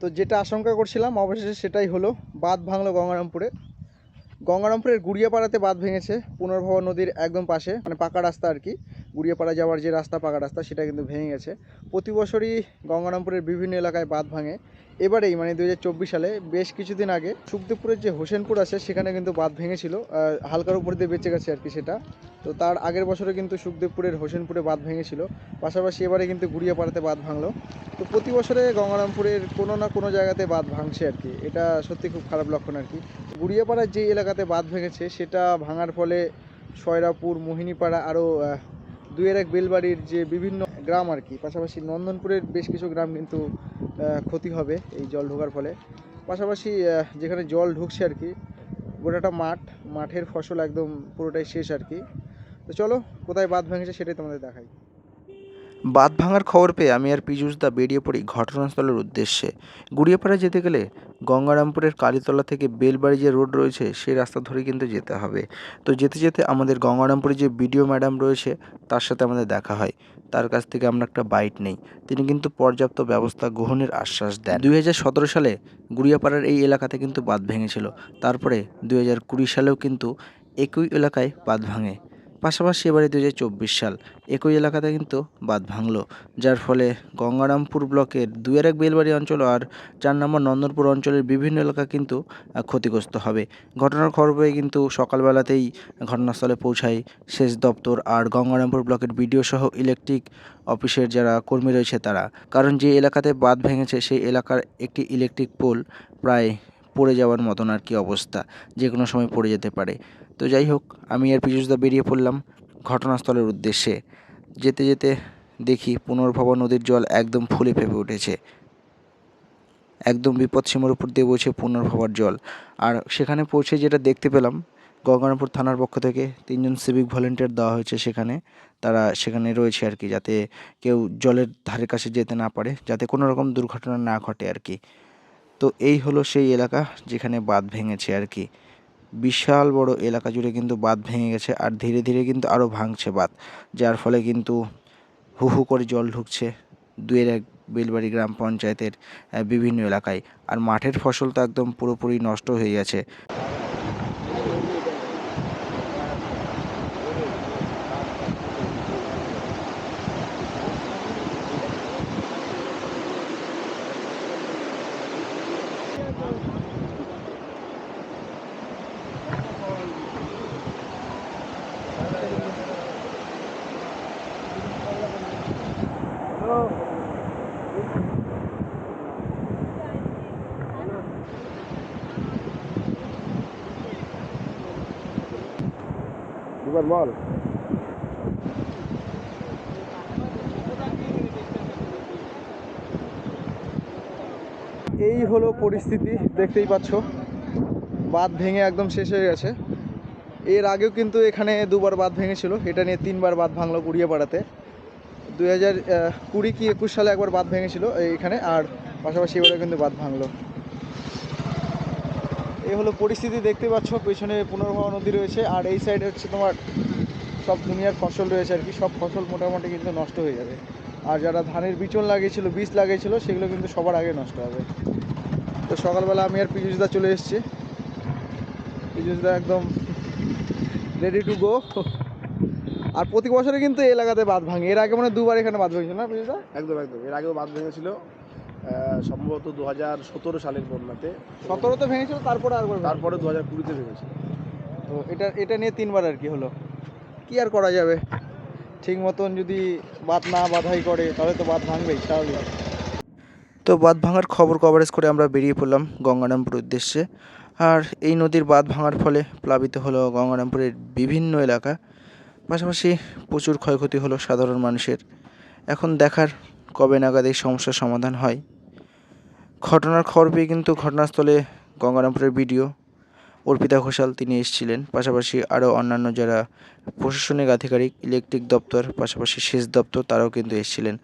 তো যেটা আশঙ্কা করছিলাম, অবশেষে সেটাই হলো। বাঁধ ভাঙলো গঙ্গারামপুরে। গঙ্গারামপুরের গুড়িয়াপাড়াতে বাঁধ ভেঙেছে পুনর্ভবা নদীর একদম পাশে মানে পাকা রাস্তা আর কি। গুড়িয়াপাড়া যাওয়ার যে রাস্তা, পাকা রাস্তা, সেটা কিন্তু ভেঙে গেছে। প্রতি বছরই গঙ্গারামপুরের বিভিন্ন এলাকায় বাঁধ ভাঙে। এবারেই মানে দু হাজার চব্বিশ সালে, বেশ কিছুদিন আগে সুখদেবপুরের যে হোসেনপুর আছে, সেখানে কিন্তু বাঁধ ভেঙেছিল। হালকার উপর দিয়ে বেঁচে গেছে আর কি সেটা। তো তার আগের বছরে কিন্তু সুখদেবপুরের হোসেনপুরে বাঁধ ভেঙেছিল। পাশাপাশি এবারে কিন্তু গুড়িয়াপাড়াতে বাঁধ ভাঙলো। তো প্রতি বছরে গঙ্গারামপুরের কোনো না কোনো জায়গাতে বাঁধ ভাঙছে আর কি। এটা সত্যি খুব খারাপ লক্ষণ আর কি। গুড়িয়াপাড়ার যে এলাকাতে বাঁধ ভেঙেছে, সেটা ভাঙার ফলে সয়রাপুর, মোহিনীপাড়া আরও দুয়ের এক বেলবাড়ির যে বিভিন্ন গ্রাম আর কি, পাশাপাশি নন্দনপুরের বেশ কিছু গ্রাম কিন্তু ক্ষতি হবে এই জল ঢোকার ফলে। পাশাপাশি যেখানে জল ঢুকছে আর কি, গোটাটা মাঠ, মাঠের ফসল একদম পুরোটাই শেষ আর কি। তো চলো, কোথায় বাঁধ ভেঙেছে সেটাই তোমাদের দেখাই। বাঁধ ভাঙার খবর পেয়ে আমি আর পীযূষদা বেরিয়ে পড়ি ঘটনাস্থলের উদ্দেশ্যে। গুড়িয়াপাড়া যেতে গেলে গঙ্গারামপুরের কালীতলা থেকে বেলবাড়ি যে রোড রয়েছে, সেই রাস্তা ধরে কিন্তু যেতে হবে। তো যেতে যেতে আমাদের গঙ্গারামপুরে যে বিডিও ম্যাডাম রয়েছে, তার সাথে আমাদের দেখা হয়। তার কাছ থেকে আমরা একটা বাইট নেই। তিনি কিন্তু পর্যাপ্ত ব্যবস্থা গ্রহণের আশ্বাস দেন। দুই হাজার সতেরো সালে গুড়িয়াপাড়ার এই এলাকাতে কিন্তু বাঁধ ভেঙেছিল। তারপরে দুই হাজার কুড়ি সালেও কিন্তু একই এলাকায় বাঁধ ভাঙে। পাশাপাশি এবারে দু হাজার চব্বিশ সাল একই এলাকাতে কিন্তু বাঁধ ভাঙলো, যার ফলে গঙ্গারামপুর ব্লকের দুয়ের এক বেলবাড়ি অঞ্চল আর চার নম্বর নন্দনপুর অঞ্চলের বিভিন্ন এলাকা কিন্তু ক্ষতিগ্রস্ত হবে। ঘটনার খবর পেয়ে কিন্তু সকালবেলাতেই ঘটনাস্থলে পৌঁছায় সেচ দপ্তর আর গঙ্গারামপুর ব্লকের বিডিও সহ ইলেকট্রিক অফিসের যারা কর্মী রয়েছে তারা। কারণ যে এলাকাতে বাঁধ ভেঙেছে, সেই এলাকার একটি ইলেকট্রিক পোল প্রায় পড়ে যাওয়ার মতন আর কি অবস্থা, যে কোনো সময় পড়ে যেতে পারে। তো যাই হোক, আমি আর পীযূষদা বেরিয়ে পড়লাম ঘটনাস্থলের উদ্দেশ্যে। যেতে যেতে দেখি পুনর্ভবা নদীর জল একদম ফুলে ফেপে উঠেছে। একদম বিপদসীমার উপর দিয়ে বইছে পুনর্ভবার জল। আর সেখানে পৌঁছে যেটা দেখতে পেলাম, গঙ্গারামপুর থানার পক্ষ থেকে তিনজন সিভিক ভলেন্টিয়ার দেওয়া হয়েছে সেখানে। তারা সেখানে রয়েছে আর কি, যাতে কেউ জলের ধারে কাছে যেতে না পারে, যাতে কোনো রকম দুর্ঘটনা না ঘটে আর কি। তো এই হলো সেই এলাকা যেখানে বাঁধ ভেঙেছে আর কি। বিশাল বড় এলাকা জুড়ে কিন্তু বাঁধ ভেঙে গেছে আর ধীরে ধীরে কিন্তু আরও ভাঙছে বাঁধ, যার ফলে কিন্তু হু হু করে জল ঢুকছে দুয়ের এক বেলবাড়ি গ্রাম পঞ্চায়েতের বিভিন্ন এলাকায়। আর মাঠের ফসল তো একদম পুরোপুরি নষ্ট হয়ে গেছে। দুবার বল এই হলো পরিস্থিতি, দেখতেই পাচ্ছ। বাঁধ ভেঙে একদম শেষ হয়ে গেছে। এর আগেও কিন্তু এখানে দুবার বাঁধ ভেঙেছিল। এটা নিয়ে তিনবার বাঁধ ভাঙলো গুড়িয়াপাড়াতে। দুই হাজার কুড়ি কি একুশ সালে একবার বাঁধ ভেঙেছিল এইখানে আর পাশাপাশি এবারে কিন্তু বাঁধ ভাঙলো। এই হলো পরিস্থিতি, দেখতে পাচ্ছ, পেছনে পুনর্ভবা নদী রয়েছে, আর এই সাইডে হচ্ছে তোমার সব দুনিয়ার ফসল রয়েছে আর কি। সব ফসল মোটামুটি কিন্তু নষ্ট হয়ে যাবে। আর যারা ধানের বিচন লাগিয়েছিল বীজ লাগিয়েছিল সেগুলো কিন্তু সবার আগে নষ্ট হবে। তো সকালবেলা আমি আর পীযুষদা চলে এসেছি। পীযুষদা একদম রেডি টু গো আর প্রতি বছরে কিন্তু এই এলাকাতে বাঁধ ভাঙে। এর আগে মানে দুবার এখানে বাঁধ ভেঙেছিল না পীযুষদা একদম একদম। এর আগেও বাঁধ ভেঙেছিল। সম্ভবত দু হাজার সতেরো সালের বন্যাতে। সতেরোতে ভেঙেছিল তারপরে আর তারপরে দু হাজার কুড়িতে ভেঙেছিল। তো এটা এটা নিয়ে তিনবার আর কি হলো। কি আর করা যাবে? ঠিক মতন যদি বাদ না বাধাই করে, তাহলে তো বাদ ভাঙবেই স্বাভাবিক তো বাঁধ ভাঙার খবর কভারেজ করে আমরা বেরিয়ে পড়লাম গঙ্গারামপুর উদ্দেশ্যে। আর এই নদীর বাঁধ ভাঙার ফলে প্লাবিত হলো গঙ্গারামপুরের বিভিন্ন এলাকা। পাশাপাশি প্রচুর ক্ষয়ক্ষতি হলো সাধারণ মানুষের। এখন দেখার কবে নাগাদ এই সমস্যার সমাধান হয়। ঘটনার খবর পেয়ে কিন্তু ঘটনাস্থলে গঙ্গারামপুরের বিডিও অর্পিতা ঘোষাল তিনি এসেছিলেন। পাশাপাশি আরও অন্যান্য যারা প্রশাসনিক আধিকারিক, ইলেকট্রিক দপ্তর, পাশাপাশি সেচ দপ্তর, তারাও কিন্তু এসেছিলেন।